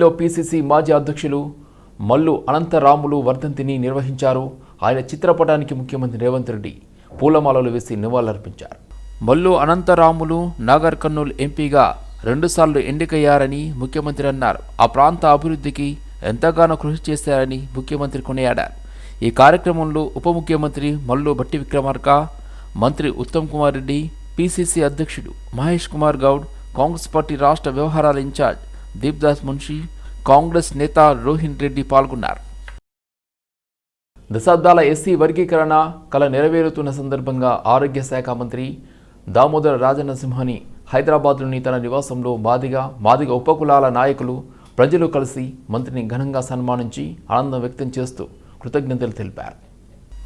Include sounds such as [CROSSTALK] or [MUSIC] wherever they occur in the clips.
లో పిసిసి మాజీ అధ్యక్షులు మల్లు అనంతరాములు వర్ధంతిని నిర్వహించారు. ఆయన చిత్రపటానికి ముఖ్యమంత్రి రేవంత్ రెడ్డి పూలమాలలు వేసి నివాళులర్పించారు. మల్లు అనంతరాములు నాగర్ కర్నూలు ఎంపీగా రెండుసార్లు ఎన్నికయ్యారని ముఖ్యమంత్రి అన్నారు. ఆ ప్రాంత అభివృద్ధికి ఎంతగానో కృషి చేశారని ముఖ్యమంత్రి కొనియాడారు. ఈ కార్యక్రమంలో ఉప ముఖ్యమంత్రి మల్లు భట్టి విక్రమార్క మంత్రి ఉత్తమ్ కుమార్ రెడ్డి పిసిసి అధ్యక్షుడు మహేష్ కుమార్ గౌడ్ కాంగ్రెస్ పార్టీ రాష్ట్ర వ్యవహారాల ఇన్ఛార్జ్ దీప్దాస్ మున్షి కాంగ్రెస్ నేత రోహిన్ రెడ్డి పాల్గొన్నారు. దశాబ్దాల ఎస్సీ వర్గీకరణ కల నెరవేరుతున్న సందర్భంగా ఆరోగ్య శాఖ మంత్రి దామోదర రాజనరసింహని హైదరాబాద్లోని తన నివాసంలో మాదిగ మాదిగ ఉపకులాల నాయకులు ప్రజలు కలిసి మంత్రిని ఘనంగా సన్మానించి ఆనందం వ్యక్తం చేస్తూ కృతజ్ఞతలు తెలిపారు.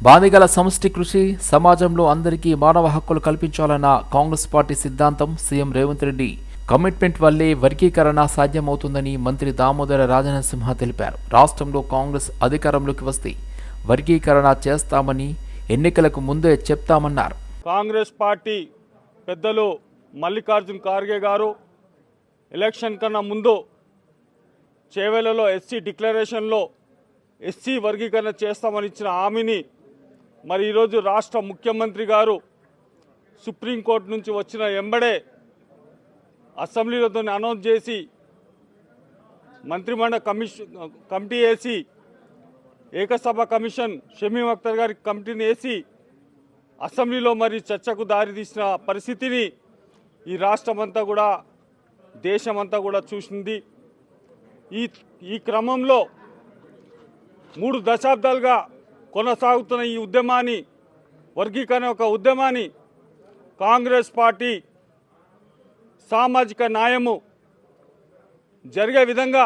బాధిగల సమష్టి కృషి సమాజంలో అందరికీ మానవ హక్కులు కల్పించాలన్న కాంగ్రెస్ పార్టీ సిద్ధాంతం సీఎం రేవంత్ రెడ్డి కమిట్మెంట్ వల్లే వర్గీకరణ సాధ్యమవుతుందని మంత్రి దామోదర రాజనసింహ తెలిపారు. రాష్ట్రంలో కాంగ్రెస్ అధికారంలోకి వస్తే వర్గీకరణ చేస్తామని ఎన్నికలకు ముందే చెప్తామన్నారు. కాంగ్రెస్ పార్టీ పెద్దలు మల్లికార్జున్ ఖార్గే గారు ఎలక్షన్ కన్నా ముందు చేవెలలో ఎస్సీ డిక్లరేషన్లో ఎస్సీ వర్గీకరణ చేస్తామని ఇచ్చిన హామీని మరి ఈరోజు రాష్ట్ర ముఖ్యమంత్రి గారు సుప్రీంకోర్టు నుంచి వచ్చిన ఎంబడే అసెంబ్లీలో దాన్ని అనౌన్స్ చేసి మంత్రిమండలి కమిషన్ కమిటీ వేసి ఏకసభ కమిషన్ షమీం అఖ్తర్ గారి కమిటీని వేసి అసెంబ్లీలో మరి చర్చకు దారితీసిన పరిస్థితిని ఈ రాష్ట్రమంతా కూడా దేశమంతా కూడా చూసింది. ఈ ఈ క్రమంలో మూడు దశాబ్దాలుగా కొనసాగుతున్న ఈ ఉద్యమాన్ని వర్గీకరణ ఒక ఉద్యమాన్ని కాంగ్రెస్ పార్టీ సామాజిక న్యాయము జరిగే విధంగా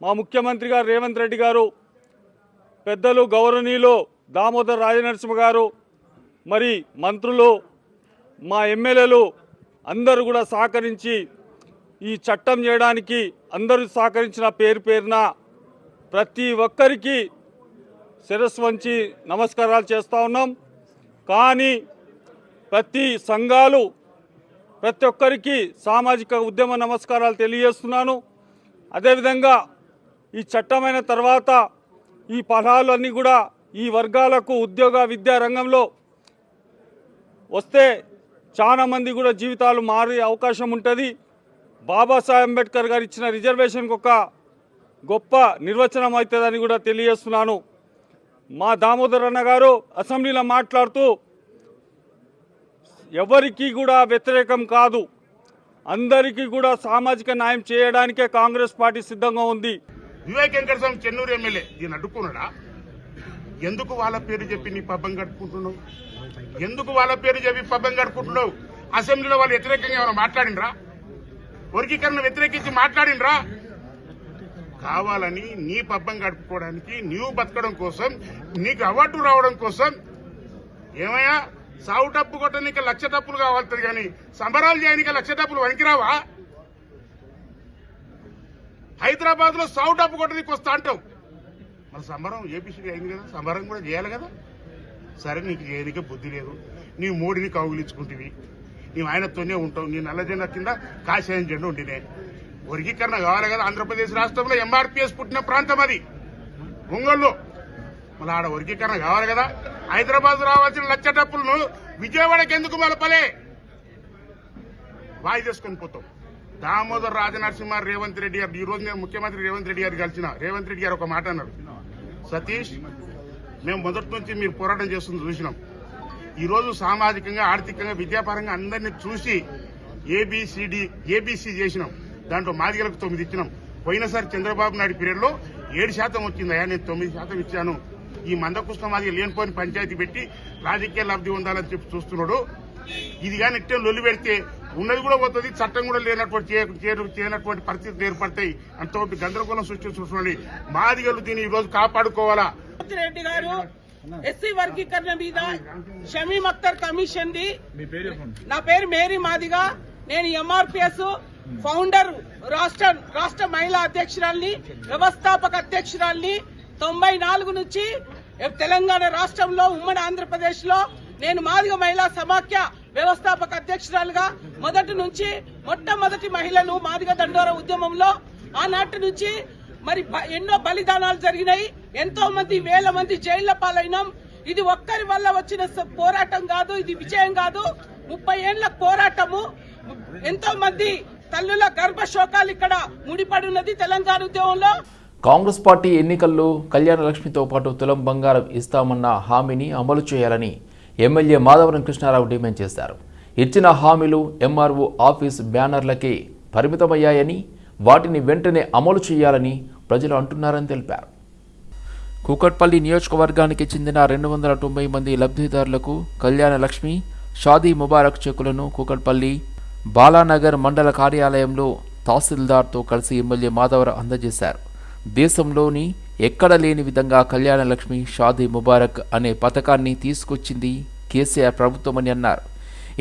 మా ముఖ్యమంత్రి గారు రేవంత్ రెడ్డి గారు పెద్దలు గౌరవనీయులు దామోదర్ రాజనరసింహ గారు మరి మంత్రులు మా ఎమ్మెల్యేలు అందరూ కూడా సహకరించి ఈ చట్టం చేయడానికి అందరూ సహకరించిన పేరు పేరున ప్రతి ఒక్కరికి శిరస్సు వంచి నమస్కారాలు చేస్తూ ఉన్నాం. కానీ ప్రతి సంఘాలు ప్రతి ఒక్కరికి సామాజిక ఉద్యమ నమస్కారాలు తెలియజేస్తున్నాను. అదేవిధంగా ఈ చట్టమైన తర్వాత ఈ ఫలాలన్నీ కూడా ఈ వర్గాలకు ఉద్యోగ విద్యా రంగంలో వస్తే చాలామంది కూడా జీవితాలు మారే అవకాశం ఉంటుంది. బాబాసాహెబ్ అంబేద్కర్ గారు ఇచ్చిన రిజర్వేషన్కి ఒక గొప్ప నిర్వచనం అవుతుందని కూడా తెలియజేస్తున్నాను. మా దామోదర్ అన్న గారు అసెంబ్లీలో మాట్లాడుతూ ఎవరికి కూడా వ్యతిరేకం కాదు. అందరికీ కూడా సామాజిక న్యాయం చేయడానికే కాంగ్రెస్ పార్టీ సిద్ధంగా ఉంది. వివేక్ వెంకటస్వామి చెన్నూరు ఎమ్మెల్యే దీన్ని అడ్డుకున్నాడా? ఎందుకు వాళ్ళ పేరు చెప్పి నీ పబ్బం కట్టుకుంటున్నావు? ఎందుకు వాళ్ళ పేరు చెప్పి పబ్బం కట్టుకుంటున్నావు? అసెంబ్లీలో వాళ్ళు వ్యతిరేకంగా ఏమైనా మాట్లాడినరా వర్గీకరణ వ్యతిరేకించి మాట్లాడినరా కావాలని నీ పబ్బం గడుపుకోవడానికి నీవు బతకడం కోసం నీకు అవార్డు రావడం కోసం ఏమయ్యా? సావు డబ్బు కొట్టడానికి లక్ష డబ్బులు కావాల్సింది కానీ సంబరాలు చేయడానికి లక్ష డబ్బులు వనికిరావా హైదరాబాద్లో సావు డబ్బు కొట్టడానికి వస్తా అంటావు. మన సంబరం ఏపీసీ అయింది కదా సంబరం కూడా చేయాలి కదా. సరే నీకు చేయడానికి బుద్ధి లేదు. నీ మోడీని కౌగిలించుకుంటువి. నీవు ఆయనతోనే ఉంటావు. నీ నల్లజెండా కింద కాషాయం జెండా ఉండినే. వర్గీకరణ కావాలి కదా. ఆంధ్రప్రదేశ్ రాష్ట్రంలో ఎంఆర్పీఎస్ పుట్టిన ప్రాంతం అది. ఒంగోలు మళ్ళీ ఆడ వర్గీకరణ కావాలి కదా. హైదరాబాద్ రావాల్సిన లక్ష డబ్బులను విజయవాడకి ఎందుకు మలపలే? వాయిదేసుకొని పోతాం. దామోదర్ రాజనరసింహ రేవంత్ రెడ్డి గారు ఈ రోజు నేను ముఖ్యమంత్రి రేవంత్ రెడ్డి గారు కలిసిన రేవంత్ రెడ్డి గారు ఒక మాట అన్నారు. సతీష్ మేము మొదటి నుంచి మీరు పోరాటం చేస్తుంది చూసినాం. ఈరోజు సామాజికంగా ఆర్థికంగా విద్యాపరంగా అందరినీ చూసి ఏబిసిడి ఏబిసి చేసినాం. దాంట్లో మాదిగలకు తొమ్మిది ఇచ్చినాం. పోయినసారి చంద్రబాబు నాయుడు పీరియడ్లో ఏడు శాతం వచ్చిందయ్యా నేను తొమ్మిది శాతం ఇచ్చాను. ఈ మందకృష్ణ మాదిగ లేనిపోని పంచాయతీ పెట్టి రాజకీయ లబ్ధి ఉండాలని చెప్పి చూస్తున్నాడు. ఇది కానీ ఇట్టే లొల్లి పెడితే ఉన్నది కూడా పోతుంది చట్టం కూడా లేనటువంటి చేయనటువంటి పరిస్థితులు ఏర్పడతాయి అంత గందరగోళం సృష్టిస్తున్నాడు మాదిగలు దీన్ని ఈ రోజు కాపాడుకోవాలా? రేవంత్ రెడ్డి గారు ఎస్సీ వర్గీకరణ మీద షమీం అఖ్తర్ కమిషన్ ది నా పేరు మేరీ మాదిగా. నేను ఎంఆర్పిఎస్ ఫౌండర్ రాష్ట్ర రాష్ట్ర మహిళా అధ్యక్షురాల్ని వ్యవస్థాపక అధ్యక్షురాల్ని తొంభై నాలుగు నుంచి తెలంగాణ రాష్ట్రంలో ఉమ్మడి ఆంధ్రప్రదేశ్లో నేను మాదిగ మహిళా సమాఖ్య వ్యవస్థాపక అధ్యక్షురాలుగా మొదటి నుంచి మొట్టమొదటి మహిళను మాదిగ దండోర ఉద్యమంలో ఆనాటి నుంచి మరి బ- ఎన్నో బలిదానాలు జరిగినాయి. ఎంతో మంది వేల మంది జైళ్ళ పాలైనాం. ఇది ఒక్కరి వల్ల వచ్చిన పోరాటం కాదు ఇది విజయం కాదు. ముప్పై ఏళ్ళ పోరాటము. ఎంతో మంది తల్లుల గర్భశోకాలు ఇక్కడ ముడిపడి ఉన్నది తెలంగాణ ఉద్యమంలో. కాంగ్రెస్ పార్టీ ఎన్నికల్లో కళ్యాణ లక్ష్మితో పాటు తులం బంగారం ఇస్తామన్న హామీని అమలు చేయాలని ఎమ్మెల్యే మాధవరం కృష్ణారావు డిమాండ్ చేశారు. ఇచ్చిన హామీలు ఎంఆర్ఓ ఆఫీస్ బ్యానర్లకే పరిమితమయ్యాయని వాటిని వెంటనే అమలు చేయాలని ప్రజలు అంటున్నారని తెలిపారు. కూకట్పల్లి నియోజకవర్గానికి చెందిన రెండు వందల తొంభై మంది లబ్ధిదారులకు కళ్యాణ లక్ష్మి షాదీ ముబారక్ చెక్కులను కూకట్పల్లి బాలానగర్ మండల కార్యాలయంలో తహసీల్దార్తో కలిసి ఎమ్మెల్యే మాధవరావు అందజేశారు. దేశంలోని ఎక్కడ లేని విధంగా కళ్యాణ లక్ష్మి షాదీ ముబారక్ అనే పథకాన్ని తీసుకొచ్చింది కేసీఆర్ ప్రభుత్వమని అన్నారు.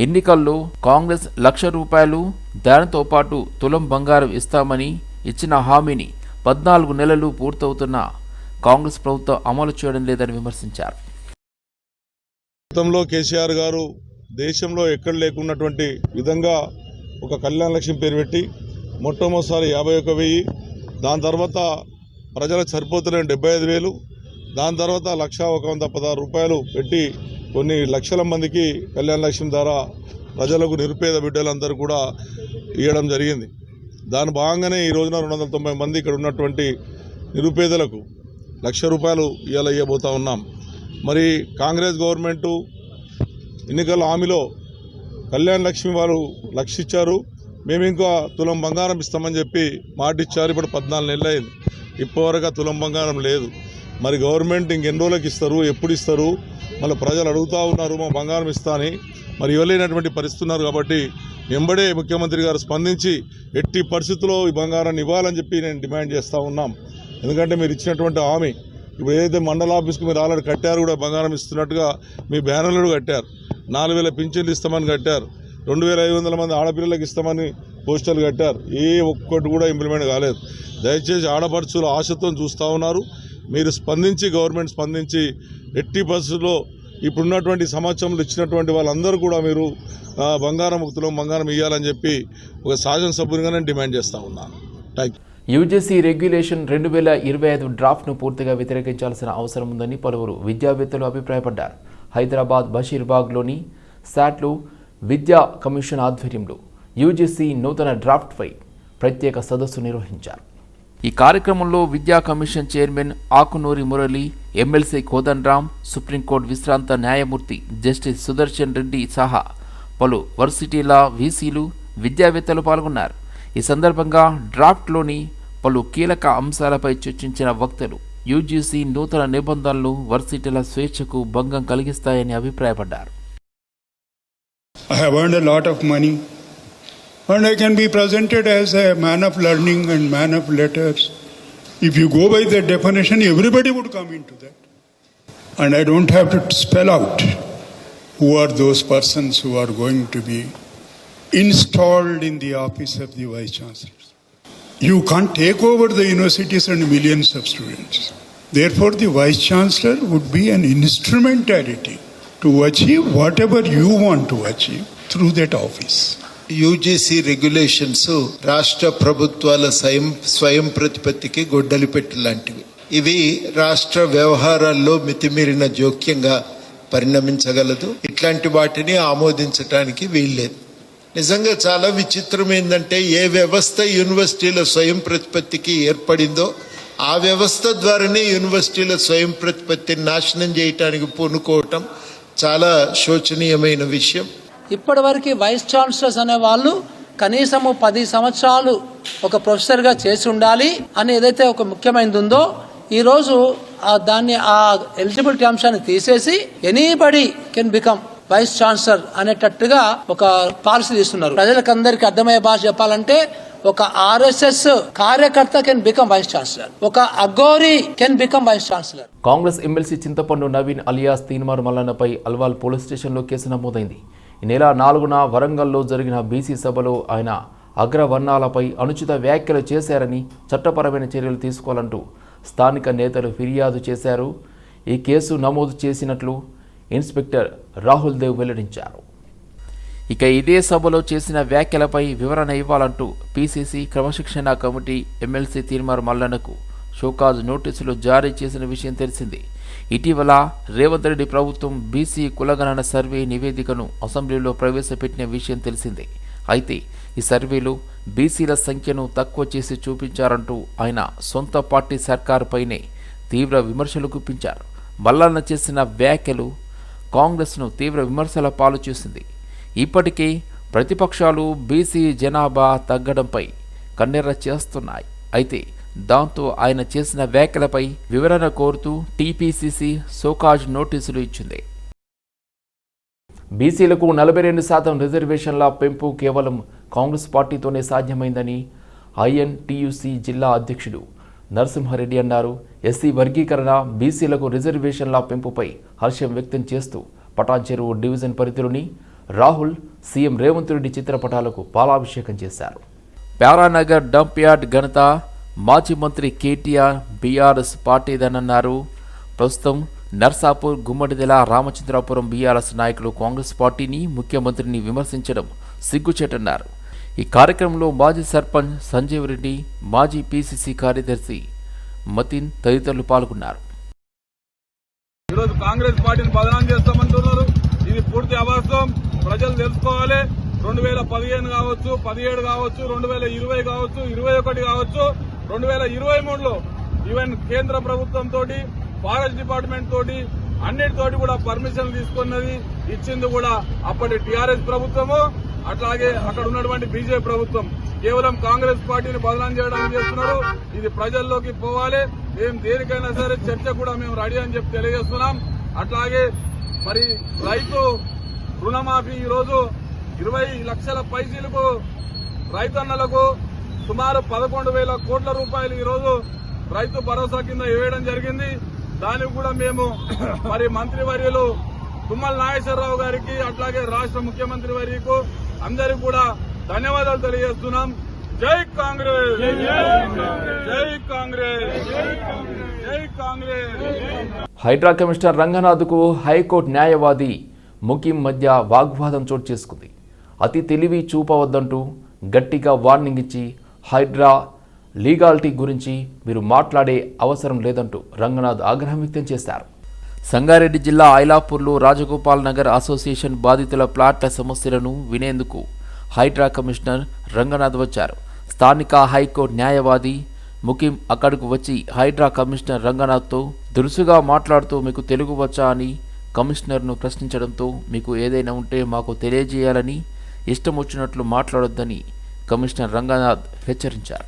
ఎన్నికల్లో కాంగ్రెస్ లక్ష రూపాయలు దానితో పాటు తులం బంగారం ఇస్తామని ఇచ్చిన హామీని పద్నాలుగు నెలలు పూర్తవుతున్న కాంగ్రెస్ ప్రభుత్వం అమలు చేయడం లేదని విమర్శించారు. గతంలో కేసీఆర్ గారు దేశంలో ఎక్కడ లేకున్నటువంటి విధంగా ఒక కళ్యాణ లక్ష్మి పేరు పెట్టి మొట్టమొదటిసారి యాభై ఒక వెయ్యి దాని తర్వాత ప్రజలకు సరిపోతున్న డెబ్బై ఐదు వేలు దాని తర్వాత లక్ష ఒక వంద పదహారు రూపాయలు పెట్టి కొన్ని లక్షల మందికి కళ్యాణ లక్ష్మి ద్వారా ప్రజలకు నిరుపేద బిడ్డలందరూ కూడా ఇవ్వడం జరిగింది. దాని భాగంగానే ఈ రోజున రెండు వందల తొంభై మంది ఇక్కడ ఉన్నటువంటి నిరుపేదలకు లక్ష రూపాయలు ఇవాళ ఇవ్వబోతా ఉన్నాం. మరి కాంగ్రెస్ గవర్నమెంటు ఎన్నికల హామీలో కళ్యాణ్ లక్ష్మి వారు లక్ష ఇచ్చారు మేము ఇంకా తులం బంగారం ఇస్తామని చెప్పి మాటిచ్చారు. ఇప్పుడు పద్నాలుగు నెలలు అయింది ఇప్పటివరకు తులం బంగారం లేదు. మరి గవర్నమెంట్ ఇంకెన్ని రోజులకు ఇస్తారు? ఎప్పుడు ఇస్తారు? మళ్ళీ ప్రజలు అడుగుతూ ఉన్నారు మా బంగారం ఇస్తా అని. మరి ఇవ్వలేనటువంటి పరిస్థితి ఉన్నారు కాబట్టి వెంబడే ముఖ్యమంత్రి గారు స్పందించి ఎట్టి పరిస్థితుల్లో ఈ బంగారాన్ని ఇవ్వాలని చెప్పి నేను డిమాండ్ చేస్తూ ఉన్నాం. ఎందుకంటే మీరు ఇచ్చినటువంటి హామీ ఇప్పుడు ఏదైతే మండల ఆఫీస్కి మీరు ఆల్రెడీ కట్టారు కూడా బంగారం ఇస్తున్నట్టుగా మీ బ్యానర్లు కూడా కట్టారు. నాలుగు వేల పింఛన్లు ఇస్తామని కట్టారు. రెండు వేల ఐదు వందల మంది ఆడపిల్లలకు ఇస్తామని పోస్టర్లు కట్టారు. ఏ ఒక్కటి కూడా ఇంప్లిమెంట్ కాలేదు. దయచేసి ఆడపడుచులు ఆశతో చూస్తూ ఉన్నారు. మీరు స్పందించి గవర్నమెంట్ స్పందించి ఎట్టి పరిస్థితుల్లో ఇప్పుడున్నటువంటి సమాచారంలో ఇచ్చినటువంటి వాళ్ళందరూ కూడా మీరు బంగారం ముక్తులో బంగారం ఇవ్వాలని చెప్పి ఒక శాసనసభ్యునిగా నేను డిమాండ్ చేస్తూ ఉన్నాను. థ్యాంక్ యూ యూజీసీ రెగ్యులేషన్ రెండు వేల ఇరవై ఐదు డ్రాఫ్ట్ను పూర్తిగా వ్యతిరేకించాల్సిన అవసరం ఉందని పలువురు విద్యావేత్తలు అభిప్రాయపడ్డారు. హైదరాబాద్ బషీర్బాగ్లోని శాట్లు విద్యా కమిషన్ ఆధ్వర్యంలో యూజీసీ నూతన డ్రాఫ్ట్పై ప్రత్యేక సదస్సు నిర్వహించారు. ఈ కార్యక్రమంలో విద్యా commission chairman Akunuri Murali MLC Kodandaram supreme court విశ్రాంత న్యాయమూర్తి జస్టిస్ సుదర్శన్ రెడ్డి సహా పలు వర్సిటీల వీసీలు విద్యావేత్తలు పాల్గొన్నారు. ఈ సందర్భంగా డ్రాఫ్ట్లోని పలు కీలక అంశాలపై చర్చించిన వక్తలు యూజీసీ నూతన నిబంధనలు వర్సిటీల స్వేచ్ఛకు భంగం కలిగిస్తాయని అభిప్రాయపడ్డారు. I have earned a lot of money, and I can be presented as a man of learning and man of letters. If you go by that definition, everybody would come into that. And I don't have to spell out who are those persons who are going to be installed in the office of the Vice Chancellors. You can't take over the universities and millions of students. Therefore, the Vice Chancellor would be an instrumentality to achieve whatever you want to achieve through that office. UGC regulations రాష్ట్ర ప్రభుత్వాల స్వయం స్వయం ప్రతిపత్తికి గొడ్డలి పెట్టి లాంటివి. ఇవి రాష్ట్ర వ్యవహారాల్లో మితిమీరిన జోక్యంగా పరిణమించగలదు. ఇట్లాంటి వాటిని ఆమోదించటానికి వీల్లేదు. నిజంగా చాలా విచిత్రం ఏంటంటే ఏ వ్యవస్థ యూనివర్సిటీల స్వయం ప్రతిపత్తికి ఏర్పడిందో ఆ వ్యవస్థ ద్వారానే యూనివర్సిటీల స్వయం ప్రతిపత్తిని నాశనం చేయటానికి పూనుకోవటం చాలా శోచనీయమైన విషయం. ఇప్పటివరకు వైస్ ఛాన్సలర్స్ అనే వాళ్ళు కనీసము పది సంవత్సరాలు ఒక ప్రొఫెసర్గా చేసి ఉండాలి అని ఏదైతే ఒక ముఖ్యమైనది ఉందో ఈరోజు రోజు దాన్ని ఆ ఎలిజిబిలిటీ అంశాన్ని తీసేసి anybody can become vice chancellor అనేటట్టుగా ఒక పాలసీ తీస్తున్నారు. ప్రజలకు అందరికీ అర్థమయ్యే భాష చెప్పాలంటే ఒక ఆర్ఎస్ఎస్ కార్యకర్త కెన్ బికమ్ వైస్ ఛాన్సలర్ ఒక Aghori can become vice chancellor Congress MLC Chintapandu Naveen alias Teenmaar మల్లన్నపై Alwal police స్టేషన్లో కేసు నమోదైంది. ఈ నెల నాలుగున వరంగల్లో జరిగిన బీసీ సభలో ఆయన అగ్రవర్ణాలపై అనుచిత వ్యాఖ్యలు చేశారని చట్టపరమైన చర్యలు తీసుకోవాలంటూ స్థానిక నేతలు ఫిర్యాదు చేశారు. ఈ కేసు నమోదు చేసినట్లు ఇన్స్పెక్టర్ రాహుల్ దేవ్ వెల్లడించారు. ఇక ఇదే సభలో చేసిన వ్యాఖ్యలపై వివరణ ఇవ్వాలంటూ పీసీసీ క్రమశిక్షణ కమిటీ ఎమ్మెల్సీ తీర్మార్ మల్లన్నకు షోకాజ్ నోటీసులు జారీ చేసిన విషయం తెలిసింది. ఇటీవల రేవంత్ రెడ్డి ప్రభుత్వం బీసీ కులగణన సర్వే నివేదికను అసెంబ్లీలో ప్రవేశపెట్టిన విషయం తెలిసిందే. అయితే ఈ సర్వేలో బీసీల సంఖ్యను తక్కువ చేసి చూపించారంటూ ఆయన సొంత పార్టీ సర్కారుపైనే తీవ్ర విమర్శలు గుప్పించారు. మల్లన్న చేసిన వ్యాఖ్యలు కాంగ్రెస్ను తీవ్ర విమర్శల పాలు చేసింది. ఇప్పటికీ ప్రతిపక్షాలు బీసీ జనాభా తగ్గడంపై కన్నెర్ర చేస్తున్నాయి. అయితే దాంతో ఆయన చేసిన వ్యాఖ్యలపై వివరణ కోరుతూ టీపీసీసీ సోకాజ్ నోటీసులు ఇచ్చింది. బీసీలకు నలభై రెండు శాతం రిజర్వేషన్ల పెంపు కేవలం కాంగ్రెస్ పార్టీతోనే సాధ్యమైందని ఐఎన్టీయూసీ జిల్లా అధ్యక్షుడు నరసింహారెడ్డి అన్నారు. ఎస్సీ వర్గీకరణ బీసీలకు రిజర్వేషన్ల పెంపుపై హర్షం వ్యక్తం చేస్తూ పటాన్చెరువు డివిజన్ పరిధిలోని రాహుల్ సీఎం రేవంత్ రెడ్డి చిత్రపటాలకు పాలాభిషేకం చేశారు. ప్యారానగర్ డంప్ యార్డ్ ఘనత మాజీ మంత్రి కేటీఆర్ బీఆర్ఎస్ పార్టీదనన్నారు. ప్రస్తుతం నర్సాపూర్ గుమ్మడిదెల రామచంద్రాపురం బీఆర్ఎస్ నాయకులు కాంగ్రెస్ పార్టీని ముఖ్యమంత్రిని విమర్శించడం సిగ్గుచేటన్నారు. ఈ కార్యక్రమంలో మాజీ సర్పంచ్ సంజీవ్ రెడ్డి మాజీ పీసీసీ కార్యదర్శి మతిన్ తదితరులు పాల్గొన్నారు. ఈరోజు కాంగ్రెస్ పార్టీని బదనాం చేస్తామంటున్నారు ఇది పూర్తి అవాస్తవం ప్రజలు తెలుసుకోవాలి. రెండు వేల పదిహేను కావచ్చు పదిహేడు కావచ్చు రెండు వేల ఇరవై కావచ్చు ఇరవై ఒకటి కావచ్చు రెండు వేల ఇరవై మూడులో ఈవెన్ కేంద్ర ప్రభుత్వం తోటి ఫారెస్ట్ డిపార్ట్మెంట్ తోటి అన్నిటితోటి కూడా పర్మిషన్ తీసుకున్నది ఇచ్చింది కూడా అప్పటి టీఆర్ఎస్ ప్రభుత్వము. అట్లాగే అక్కడ ఉన్నటువంటి బీజేపీ ప్రభుత్వం కేవలం కాంగ్రెస్ పార్టీని బదనాం చేయడానికి చేస్తున్నారు. ఇది ప్రజల్లోకి పోవాలి. ఏం దేనికైనా సరే చర్చ కూడా మేము రెడీ అని చెప్పి తెలియజేస్తున్నాం. అట్లాగే మరి రైతు రుణమాఫీ ఈ రోజు ఇరవై లక్షల పైసలకు రైతన్నలకు సుమారు పదకొండు వేల కోట్ల రూపాయలు ఈ రోజు రైతు భరోసా కింద వేయడం జరిగింది. దానికి కూడా మేము [COUGHS] మరి మంత్రివర్యులు తుమ్మల నాగేశ్వరరావు గారికి అట్లాగే రాష్ట్ర ముఖ్యమంత్రి వర్యకు అందరికి కూడా ధన్యవాదాలు తెలియజేస్తున్నాం. జై కాంగ్రెస్! జై కాంగ్రెస్! జై కాంగ్రెస్! హైడ్రా కమిషనర్ రంగనాథ్కు హైకోర్టు న్యాయవాది ముకిం మధ్య వాగ్వాదం చోటు చేసుకుంది. అతి తెలివి చూపవద్దంటూ గట్టిగా వార్నింగ్ ఇచ్చి హైడ్రా లీగాలిటీ గురించి మీరు మాట్లాడే అవసరం లేదంటూ రంగనాథ్ ఆగ్రహం వ్యక్తం చేశారు. సంగారెడ్డి జిల్లా ఐలాపూర్లో రాజగోపాల్ నగర్ అసోసియేషన్ బాధితుల ప్లాట్ల సమస్యలను వినేందుకు హైడ్రా కమిషనర్ రంగనాథ్ వచ్చారు. స్థానిక హైకోర్టు న్యాయవాది ముకిం అక్కడకు వచ్చి హైడ్రా కమిషనర్ రంగనాథ్తో దురుసుగా మాట్లాడుతూ మీకు తెలుగు వచ్చా అని కమిషనర్ను ప్రశ్నించడంతో మీకు ఏదైనా ఉంటే మాకు తెలియజేయాలని ఇష్టం వచ్చినట్లు మాట్లాడొద్దని కమిషనర్ రంగనాథ్ హెచ్చరించారు.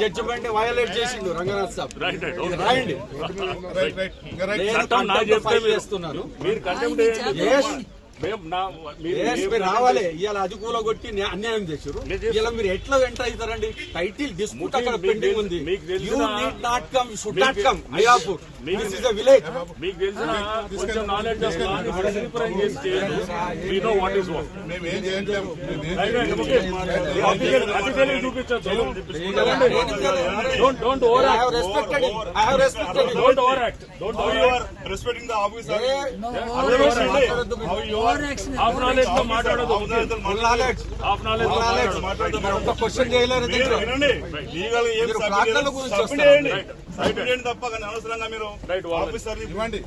జడ్జిమెంట్ వైలేట్ చేసిండు రంగనాథ్ సాబ్. రాయండి. నేను చేస్తున్నాను. రావాలి. ఇవాళ అది కూల కొట్టి న్యా- అన్యాయం చేశారు. ఇలా మీరు ఎట్లా ఎంటర్ అవుతారండి? టైటిల్ డిస్ప్యూట్ అక్కడ పెండింగ్ ఉంది. You need not come should not come Ayapur this is village మీకు తెలిసిన కొంచెం నాలెడ్జ్ ఆఫ్ లా రిప్రజెంట్ చేసి చేయండి we know what is what అది తెలియదు చూపించచ్చు don't don't over I have respected I have respected don't over act don't over respecting the officer. Half నాలెడ్జ్తో మాట్లాడదు. Half knowledge question చేయలేరు వినండి. లీగల్ ఏం మీరు submit? చేయండి. తప్ప కానీ అనవసరంగా మీరు ఆఫీసర్ ఇవ్వండి.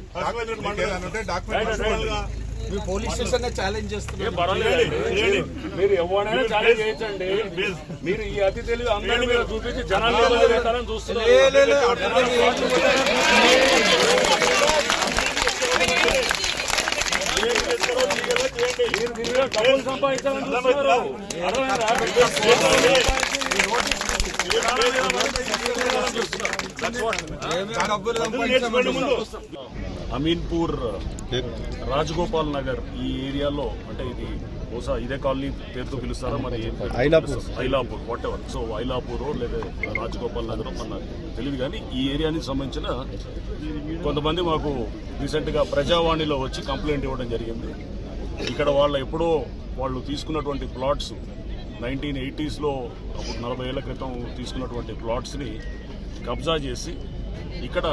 పోలీస్ స్టేషన్ ఛాలెంజ్ చేస్తున్నారు. మీరు ఎవరైనా ఛాలెంజ్ చేయొచ్చండి మీరు ఈ అతి తెలివి అందరి మీద చూపించి జనాలు చూస్తున్నారు లే, లే, లే, అర్థం ఏంటి? మీరు దీని మీద డబ్బులు సంపాదించాలని చూస్తున్నారు అమీన్పూర్ రాజగోపాల్ నగర్ ఈ ఏరియాలో అంటే ఇది బహుశా ఇదే కాలనీ పేరుతో పిలుస్తారా? మరి? Ailapur. Whatever so Ailapur లేదా రాజగోపాల్ నగర్ మన నాకు తెలియదు కానీ ఈ ఏరియానికి సంబంధించిన కొంతమంది మాకు రీసెంట్గా ప్రజావాణిలో వచ్చి కంప్లైంట్ ఇవ్వడం జరిగింది. ఇక్కడ వాళ్ళ ఎప్పుడో వాళ్ళు తీసుకున్నటువంటి ప్లాట్స్ నైన్టీన్ ఎయిటీస్లో అప్పుడు నలభై ఏళ్ళ క్రితం తీసుకున్నటువంటి ప్లాట్స్ని కబ్జా చేసి ఇక్కడ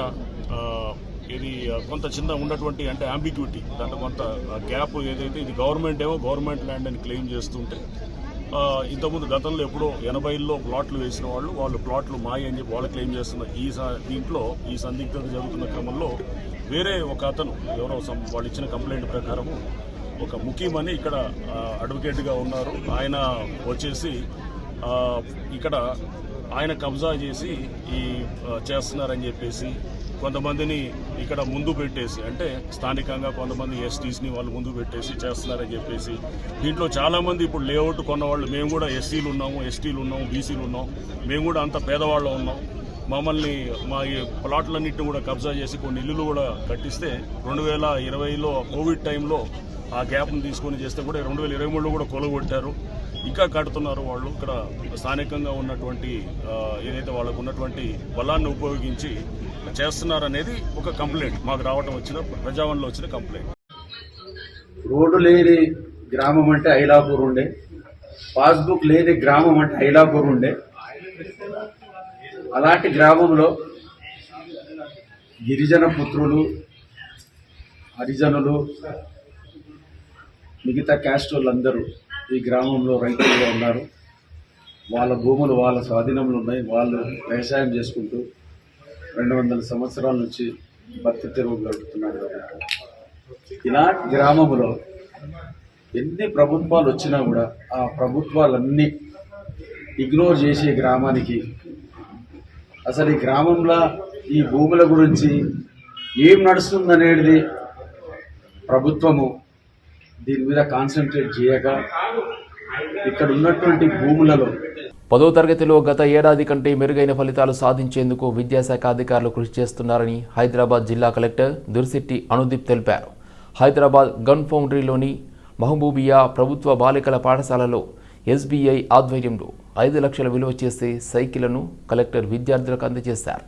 ఇది కొంత చిన్న ఉన్నటువంటి అంటే అంబిగ్యూటీ దాంట్లో కొంత గ్యాప్ ఏదైతే ఇది గవర్నమెంట్ ఏమో గవర్నమెంట్ ల్యాండ్ అని క్లెయిమ్ చేస్తుంటే ఇంతకుముందు గతంలో ఎప్పుడో ఎనభైల్లో ప్లాట్లు వేసిన వాళ్ళు వాళ్ళు ప్లాట్లు మాయి అని చెప్పి వాళ్ళు క్లెయిమ్ చేస్తున్న ఈ స- దీంట్లో ఈ సందిగ్ధత జరుగుతున్న క్రమంలో వేరే ఒక అతను ఎవరో వాళ్ళు ఇచ్చిన కంప్లైంట్ ప్రకారము ఒక ముఖ్యమని ఇక్కడ అడ్వకేట్గా ఉన్నారు. ఆయన వచ్చేసి ఇక్కడ ఆయన కబ్జా చేసి ఈ చేస్తున్నారని చెప్పేసి కొంతమందిని ఇక్కడ ముందు పెట్టేసి అంటే స్థానికంగా కొంతమంది ఎస్టీస్ని వాళ్ళు ముందు పెట్టేసి చేస్తున్నారని చెప్పేసి దీంట్లో చాలామంది ఇప్పుడు లేఅవుట్ కొన్నవాళ్ళు మేము కూడా ఎస్సీలు ఉన్నాము ఎస్టీలు ఉన్నాము బీసీలు ఉన్నాం మేము కూడా అంత పేదవాళ్ళు ఉన్నాం. మమ్మల్ని మా ఈ ప్లాట్లన్నింటిని కూడా కబ్జా చేసి కొన్ని ఇల్లులు కూడా కట్టిస్తే రెండు వేల ఇరవైలో కోవిడ్ టైంలో ఆ గ్యాప్ను తీసుకొని చేస్తే కూడా రెండు వేల ఇరవై మూడులో కూడా కొలగొట్టారు. ఇంకా కడుతున్నారు వాళ్ళు. ఇక్కడ స్థానికంగా ఉన్నటువంటి ఏదైతే వాళ్ళకు ఉన్నటువంటి బలాన్ని ఉపయోగించి చేస్తున్నారనేది ఒక కంప్లైంట్. మాకు రావడం వచ్చిన ప్రజావన్లో వచ్చిన కంప్లైంట్. రోడ్డు లేని గ్రామం అంటే ఐలాపూర్ ఉండే. పాస్బుక్ లేని గ్రామం అంటే ఐలాపూర్ ఉండే. అలాంటి గ్రామంలో గిరిజన పుత్రులు హరిజనులు మిగతా క్యాస్ట్ వాళ్ళందరూ ఈ గ్రామంలో రైతులుగా ఉన్నారు. వాళ్ళ భూములు వాళ్ళ స్వాధీనంలో ఉన్నాయి. వాళ్ళు వ్యవసాయం చేసుకుంటూ రెండు వందల సంవత్సరాల నుంచి భక్తి తెరువు గడుపుతున్నారు ఇలాంటి గ్రామంలో ఎన్ని ప్రభుత్వాలు వచ్చినా కూడా ఆ ప్రభుత్వాలన్నీ ఇగ్నోర్ చేసే గ్రామానికి అసలు ఈ గ్రామంలో ఈ భూముల గురించి ఏం నడుస్తుందనేది ప్రభుత్వము దీని మీద కాన్సన్ట్రేట్ చేయక ఇక్కడ ఉన్నటువంటి భూములలో పదో తరగతిలో గత ఏడాది కంటే మెరుగైన ఫలితాలు సాధించేందుకు విద్యాశాఖ అధికారులు కృషి చేస్తున్నారని హైదరాబాద్ జిల్లా కలెక్టర్ దుర్శెట్టి అనుదీప్ తెలిపారు. హైదరాబాద్ గన్ ఫౌండరీలోని మహబూబియా ప్రభుత్వ బాలికల పాఠశాలలో ఎస్బీఐ ఆధ్వర్యంలో ఐదు లక్షల విలువ చేసే సైకిళ్ళను కలెక్టర్ విద్యార్థులకు అందజేశారు.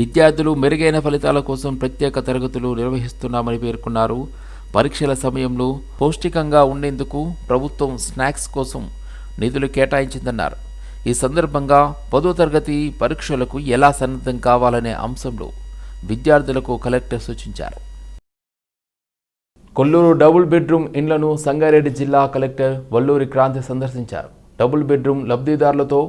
విద్యార్థులు మెరుగైన ఫలితాల కోసం ప్రత్యేక తరగతులు నిర్వహిస్తున్నామని పేర్కొన్నారు. పరీక్షల సమయంలో పౌష్టికంగా ఉండేందుకు ప్రభుత్వం స్నాక్స్ కోసం నిధులు కేటాయించిందన్నారు. ఈ సందర్భంగా పదో తరగతి పరీక్షలకు ఎలా సన్నద్ధం కావాలనే అంశంలో విద్యార్థులకు కలెక్టర్ సూచించారు. కొల్లూరు డబుల్ బెడ్రూమ్ ఇండ్లను సంగారెడ్డి జిల్లా కలెక్టర్ వల్లూరి క్రాంతి సందర్శించారు. డబుల్ బెడ్రూమ్ లబ్ధిదారులతో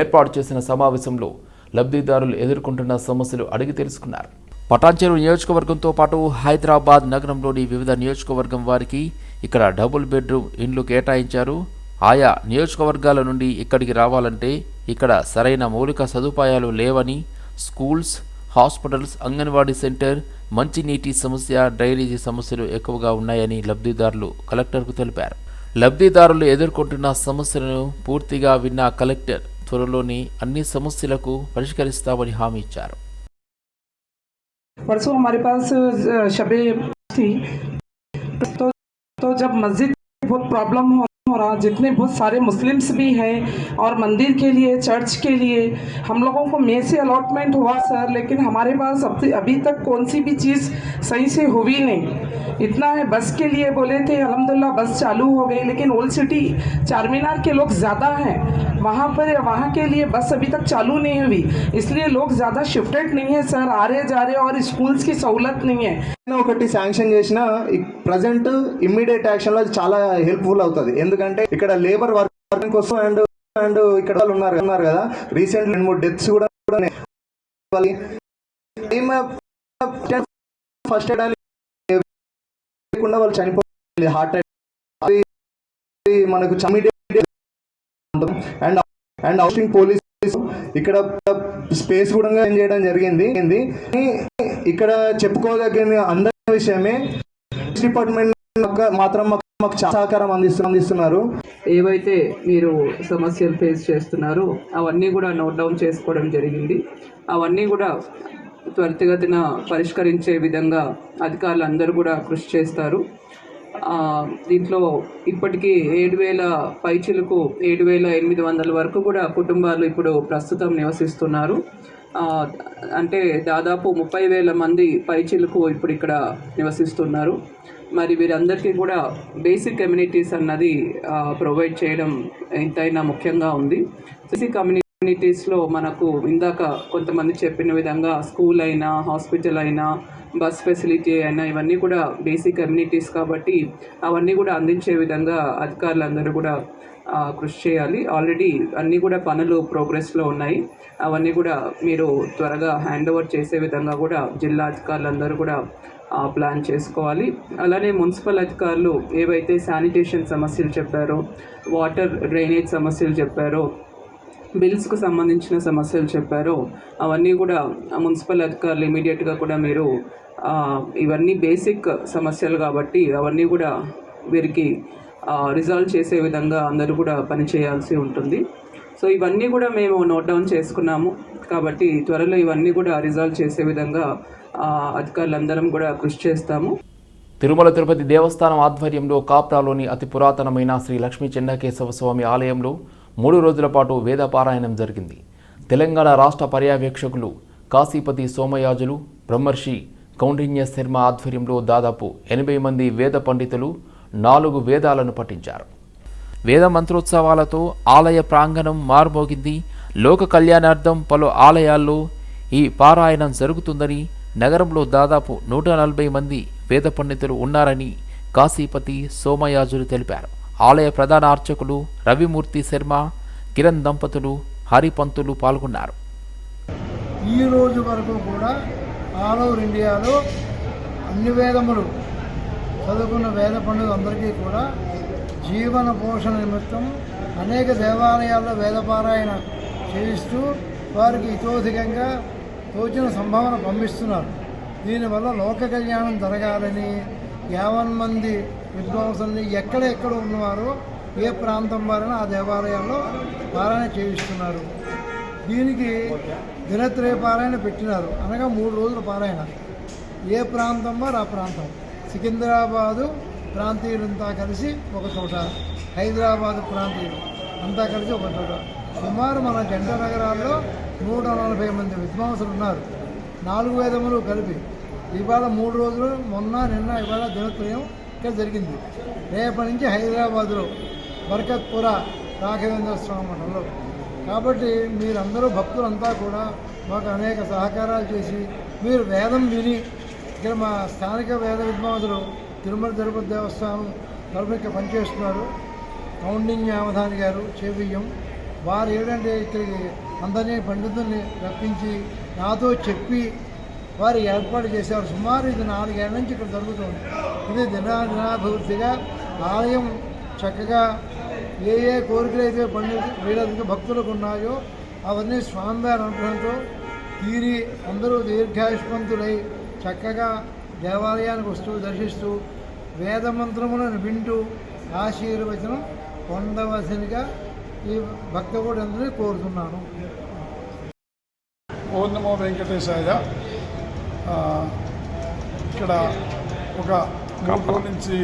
ఏర్పాటు చేసిన సమావేశంలో లబ్ధిదారులు ఎదుర్కొంటున్న సమస్యలు అడిగి తెలుసుకున్నారు. పటాన్చెరు నియోజకవర్గంతో పాటు హైదరాబాద్ నగరంలోని వివిధ నియోజకవర్గం వారికి ఇక్కడ డబుల్ బెడ్రూమ్ ఇండ్లు కేటాయించారు. ఆయా నియోజకవర్గాల నుండి ఇక్కడికి రావాలంటే ఇక్కడ సరైన మౌలిక సదుపాయాలు లేవని స్కూల్స్ హాస్పిటల్స్ అంగన్వాడీ సెంటర్ మంచినీటి సమస్య డ్రైనేజీ సమస్యలు ఎక్కువగా ఉన్నాయని లబ్ధిదారులు కలెక్టర్కు తెలిపారు. లబ్ధిదారులు ఎదుర్కొంటున్న సమస్యలను పూర్తిగా విన్న కలెక్టర్ త్వరలోని అన్ని సమస్యలకు పరిష్కరిస్తామని హామీ ఇచ్చారు. परसों हमारे पास शबे थी। तो तो जब मस्जिद बहुत प्रॉब्लम हो हो रहा जितने बहुत सारे मुस्लिम्स भी हैं और मंदिर के लिए, चर्च के लिए, हम लोगों को मे से अलॉटमेंट हुआ, सर, लेकिन हमारे पास अब अभी तक कौन सी भी चीज़ सही से हुई नहीं। इतना है, बस के लिए बोले थे, अलहमदिल्ला, बस चालू हो गई, लेकिन ओल्ड सिटी चार मीनार के लोग ज़्यादा हैं। वहाँ पर, वहाँ के लिए बस अभी तक चालू नहीं हुई। इसलिए लोग ज़्यादा शिफ्टेड नहीं है, सर, आ रहे, जा रहे, और स्कूल्स की सहूलत नहीं है। ఒకటి శాంక్షన్ చేసిన ప్రజెంట్ ఇమ్మీడియట్ యాక్షన్లో చాలా హెల్ప్ఫుల్ అవుతుంది. ఎందుకంటే ఇక్కడ లేబర్ వర్క్ కోసం అండ్ అండ్ ఇక్కడ వాళ్ళు ఉన్నారు ఉన్నారు కదా. రీసెంట్ రెండు మూడు డెత్స్ కూడా కూడా ఫస్ట్ ఎయిడ్ అని లేకుండా వాళ్ళు చనిపోయింది హార్ట్ అది మనకు అండ్ అండ్ హౌసింగ్ పోలీస్ ఇక్కడ స్పేస్ కూడా ఏం చేయడం జరిగింది. ఏంది? ఇక్కడ చెప్పుకోదగిన అందరి విషయమే డిపార్ట్మెంట్ మాత్రం మాకు మాకు సహకారం అందిస్తు అందిస్తున్నారు. ఏవైతే మీరు సమస్యలు ఫేస్ చేస్తున్నారో అవన్నీ కూడా నోట్ డౌన్ చేసుకోవడం జరిగింది. అవన్నీ కూడా త్వరితగతిన పరిష్కరించే విధంగా అధికారులు అందరూ కూడా కృషి చేస్తారు. దీంట్లో ఇప్పటికీ ఏడు వేల పైచిలకు ఏడు వేల ఎనిమిది వందల వరకు కూడా కుటుంబాలు ఇప్పుడు ప్రస్తుతం నివసిస్తున్నారు. అంటే దాదాపు ముప్పై వేల మంది పైచిలకు ఇప్పుడు ఇక్కడ నివసిస్తున్నారు. మరి వీరందరికీ కూడా బేసిక్ కమ్యూనిటీస్ అన్నది ప్రొవైడ్ చేయడం ఎంతైనా ముఖ్యంగా ఉంది. బేసిక్ కమ్యూనిటీస్లో మనకు ఇందాక కొంతమంది చెప్పిన విధంగా స్కూల్ అయినా హాస్పిటల్ అయినా బస్ ఫెసిలిటీ అయినా ఇవన్నీ కూడా బేసిక్ కమ్యూనిటీస్ కాబట్టి అవన్నీ కూడా అందించే విధంగా అధికారులందరూ కూడా కృషి చేయాలి. ఆల్రెడీ అన్నీ కూడా పనులు ప్రోగ్రెస్లో ఉన్నాయి. అవన్నీ కూడా మీరు త్వరగా హ్యాండ్ ఓవర్ చేసే విధంగా కూడా జిల్లా అధికారులందరూ కూడా ప్లాన్ చేసుకోవాలి. అలానే మున్సిపల్ అధికారులు ఏవైతే శానిటేషన్ సమస్యలు చెప్పారో వాటర్ డ్రైనేజ్ సమస్యలు చెప్పారో బిల్స్కు సంబంధించిన సమస్యలు చెప్పారో అవన్నీ కూడా మున్సిపల్ అధికారులు ఇమీడియట్గా కూడా మీరు ఇవన్నీ బేసిక్ సమస్యలు కాబట్టి అవన్నీ కూడా వీరికి రిజాల్వ్ చేసే విధంగా అందరూ కూడా పనిచేయాల్సి ఉంటుంది. సో ఇవన్నీ కూడా మేము నోట్ డౌన్ చేసుకున్నాము. కాబట్టి త్వరలో ఇవన్నీ కూడా రిజాల్వ్ చేసే విధంగా అధికారులందరం కూడా కృషి చేస్తాము. తిరుమల తిరుపతి దేవస్థానం ఆధ్వర్యంలో కాప్రాలోని అతి పురాతనమైన శ్రీ లక్ష్మీ చెన్నకేశవ స్వామి ఆలయంలో మూడు రోజుల పాటు వేద పారాయణం జరిగింది. తెలంగాణ రాష్ట్ర పర్యవేక్షకులు కాశీపతి సోమయాజులు బ్రహ్మర్షి కౌండిన్య శర్మ ఆధ్వర్యంలో దాదాపు ఎనభై మంది వేద పండితులు నాలుగు వేదాలను పఠించారు. వేద మంత్రోత్సవాలతో ఆలయ ప్రాంగణం మారుమోగింది. లోక కళ్యాణార్థం పలు ఆలయాల్లో ఈ పారాయణం జరుగుతుందని నగరంలో దాదాపు నూట నలభై మంది వేద పండితులు ఉన్నారని కాశీపతి సోమయాజులు తెలిపారు. ఆలయ ప్రధాన అర్చకులు రవిమూర్తి శర్మ కిరణ్ దంపతులు హరిపంతులు పాల్గొన్నారు. ఈ రోజు వరకు కూడా ఆల్ ఓవర్ ఇండియాలో అన్ని వేదములు చదువుకున్న వేద అందరికీ కూడా జీవన పోషణ నిమిత్తం అనేక దేవాలయాల్లో వేదపారాయణ చేయిస్తూ వారికి ఇతోధికంగా తోచిన సంభావన పంపిస్తున్నారు. దీనివల్ల లోక కళ్యాణం జరగాలని యావన్ మంది విద్వాంసుల్ని ఎక్కడెక్కడ ఉన్నవారో ఏ ప్రాంతం వారైనా ఆ దేవాలయాల్లో పారాయణ చేయిస్తున్నారు. దీనికి దినత్రయ పారాయణ పెట్టినారు. అనగా మూడు రోజుల పారాయణ. ఏ ప్రాంతం వారు ఆ ప్రాంతం. సికింద్రాబాదు ప్రాంతీయులంతా కలిసి ఒక చోట. హైదరాబాదు ప్రాంతీయులు అంతా కలిసి ఒక చోట. సుమారు మన జంట నగరాల్లో నూట నలభై మంది విద్వాంసులు ఉన్నారు. నాలుగు వేదములు కలిపి. ఇవాళ మూడు రోజులు మొన్న నిన్న ఇవాళ దినత్రయం ఇక్కడ జరిగింది. రేపటి నుంచి హైదరాబాద్లో బర్కత్పుర రాఘవేంద్ర స్వామి మఠంలో కాబట్టి మీరందరూ భక్తులంతా కూడా మాకు అనేక సహకారాలు చేసి మీరు వేదం విని ఇక్కడ మా స్థానిక వేద విద్వాంసులు తిరుమల తిరుపతి దేవస్థానం తరఫున ఇక్కడ పనిచేస్తున్నారు కౌండిన్యావధాని గారు చేపియ్యం వారు ఏంటంటే ఇక్కడికి అందరినీ పండితుల్ని రప్పించి నాతో చెప్పి వారు ఏర్పాటు చేశారు. సుమారు ఇది నాలుగేళ్ళ నుంచి ఇక్కడ జరుగుతుంది. ఇది దినాభివృద్ధిగా ఆలయం చక్కగా ఏ ఏ కోరికలు అయితే పండితు వీళ్ళకి భక్తులకు ఉన్నాయో అవన్నీ స్వామివారి అనుగ్రహంతో తీరి అందరూ దీర్ఘాయుష్మంతులై చక్కగా దేవాలయానికి వస్తూ దర్శిస్తూ వేద మంత్రములను వింటూ ఆశీర్వచనం పొందవలసినగా ఈ భక్తకోడందరినీ కోరుతున్నాను. ఓం నమో వెంకటేశాయ. ఇక్కడ ఒక రోజుల నుంచి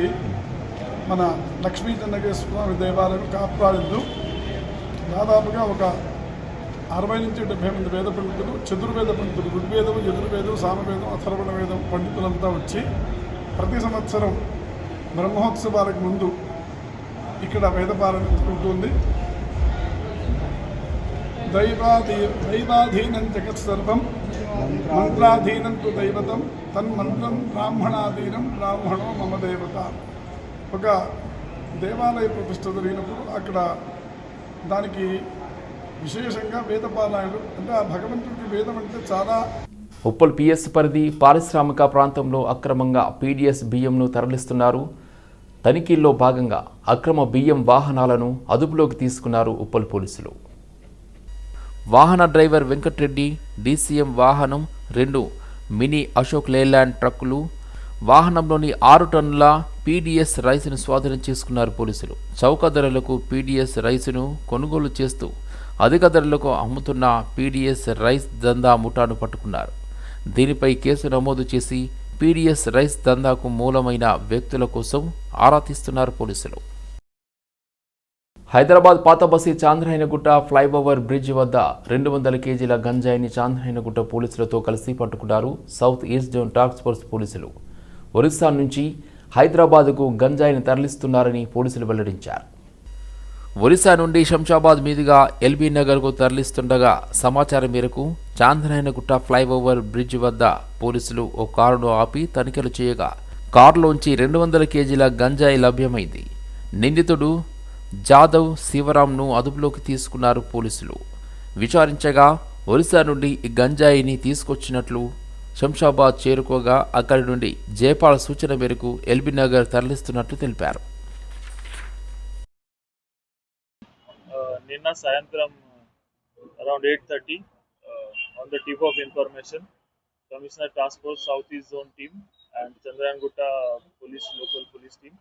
మన లక్ష్మీ చెన్నకేశ్వర స్వామి దేవాలయం కాపాడిందు దాదాపుగా ఒక అరవై నుంచి డెబ్బై మంది వేద పండితులు చతుర్వేద పండితులు ఋగ్వేదం యజుర్వేదం సామవేదం అథర్వణ వేదం పండితులంతా వచ్చి ప్రతి సంవత్సరం బ్రహ్మోత్సవాలకు ముందు ఇక్కడ వేదపాలన ఉంటుంది దైవాధీ దైవాధీనం జగత్ సర్వం మంత్రాధీనం తు దైవతం తన్మంత్రం బ్రాహ్మణాధీనం బ్రాహ్మణో మమ దేవత. ఒక దేవాలయ ప్రతిష్ట జరిగినప్పుడు అక్కడ దానికి విశేషంగా వేదపారాయణలు అంటే ఆ భగవంతుడికి వేదం అంటే చాలా ఉప్పల్ పిఎస్ పరిధి పారిశ్రామిక ప్రాంతంలో అక్రమంగా పీడీఎస్ బియ్యంను తరలిస్తున్నారు. తనిఖీల్లో భాగంగా అక్రమ బియ్యం వాహనాలను అదుపులోకి తీసుకున్నారు ఉప్పల్ పోలీసులు. వాహన డ్రైవర్ వెంకట్రెడ్డి డీసీఎం వాహనం రెండు మినీ అశోక్ లేలాండ్ ట్రక్కులు వాహనంలోని ఆరు టన్నుల పీడీఎస్ రైస్ను స్వాధీనం చేసుకున్నారు పోలీసులు. చౌక ధరలకు పీడీఎస్ రైసును కొనుగోలు చేస్తూ అధిక ధరలకు అమ్ముతున్న పీడీఎస్ రైస్ దందా ముఠాను పట్టుకున్నారు. దీనిపై కేసు నమోదు చేసి పీడీఎస్ రైస్ దందాకు మూలమైన వ్యక్తుల కోసం ఆరా తీస్తున్నారు పోలీసులు. హైదరాబాద్ పాత చాంద్రహైనగుట్ట చాంద్రాయనగుట్ట ఫ్లైఓవర్ బ్రిడ్జ్ వద్ద రెండు వందల కేజీల గంజాయిని చాంద్రాయనగుట్ట పోలీసులతో కలిసి పట్టుకున్నారు south east zone task force పోలీసులు. ఒరిస్సా నుంచి హైదరాబాద్కు గంజాయిని తరలిస్తున్నారని పోలీసులు వెల్లడించారు. ఒరిస్సా నుండి శంషాబాద్ మీదుగా ఎల్బీ నగర్కు తరలిస్తుండగా సమాచారం మేరకు చాందనాయనగుట్ట ఫ్లైఓవర్ బ్రిడ్జ్ వద్ద పోలీసులు ఓ కారును ఆపి తనిఖీలు చేయగా కారులోంచి రెండు వందల కేజీల గంజాయి లభ్యమైంది. నిందితుడు జాదవ్ శివరాంను అదుపులోకి తీసుకున్నారు పోలీసులు. విచారించగా ఒరిస్సా నుండి ఈ గంజాయిని తీసుకొచ్చినట్లు శంషాబాద్ చేరుకోగా అక్కడి నుండి జయపాల్ సూచన మేరకు ఎల్బీ నగర్ తరలిస్తున్నట్లు తెలిపారు. నిన్న సాయంత్రం around eight thirty on the tip of information commissioner task force south east zone team and Chandrayangutta police local police team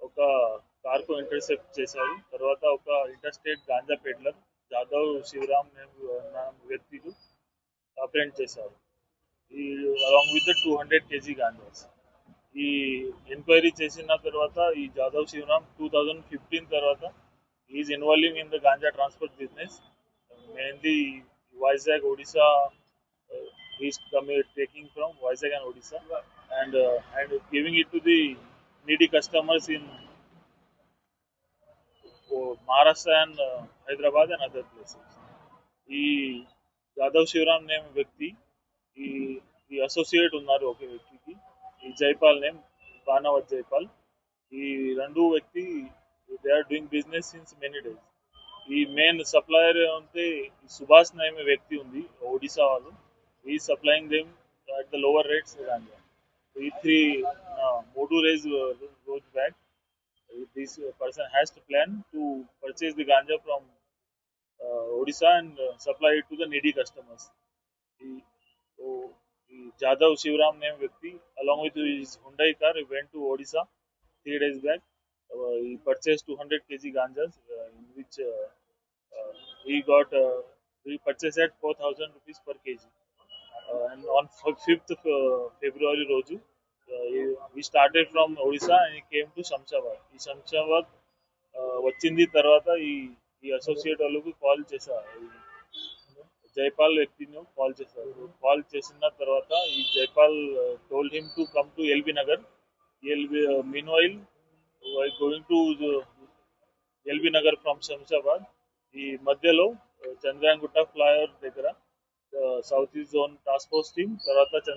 ఒక కార్కు ఇంటర్సెప్ట్ చేశారు. తర్వాత ఒక ఇంటర్స్టేట్ గాంజా పెడ్లర్ జాదవ్ శివరామ్ అనే వ్యక్తిలు అప్రెంట్ చేశారు. ఈ along with two hundred KG ganjas ఈ ఎంక్వైరీ చేసిన తర్వాత ఈ Jadhav Sivaram two thousand fifteen తర్వాత is involving in the ganja transport business mainly Vizag Odisha is taking from Vizag and Odisha and giving it to the needy customers in Maharashtra and Hyderabad and other places. ఈ Jadav Shivaram name వ్యక్తి ఈ ఈ associate ఉన్నారు ఒక వ్యక్తికి. ఈ Jaipal name Banavath Jaipal. ఈ రెండు వ్యక్తి they are doing business since many days ఈ మెయిన్ సప్లయర్ అంటే సుభాష్ నేమ్ వ్యక్తి ఉంది ఒడిశా వాళ్ళు. ఈ supplying them at the lower rates ganja ఈ త్రీ మూడు రేజ్ రోజు back this person has to plan to purchase the ganja from Odisha and supply to the it customers the needy customers. He, so, he Jadhav Shivram name Vyakti, along with his Hyundai car, he went to Odisha three days back. Uh, he purchased 200 kg ganjas, uh, in which uh, uh, he got uh, he purchased at 4,000 rupees per kg. Uh, and on 5th of uh, February, Roju, uh, he, he started from Odisha and he came to Shamshabad. ఈ శంషాబాద్ వచ్చింది తర్వాత ఈ ఈ associate వాళ్ళకు call చేశారు జైపాల్ వ్యక్తిని call చేశారు call చేసిన తర్వాత ఈ Jaipal told him to come to LB Nagar LB meanwhile going to LB Nagar from Shamshabad ఈ మధ్యలో చంద్రాంగుట్ట ఫ్లైఓవర్ దగ్గర south east zone task force team తర్వాత చంద్ర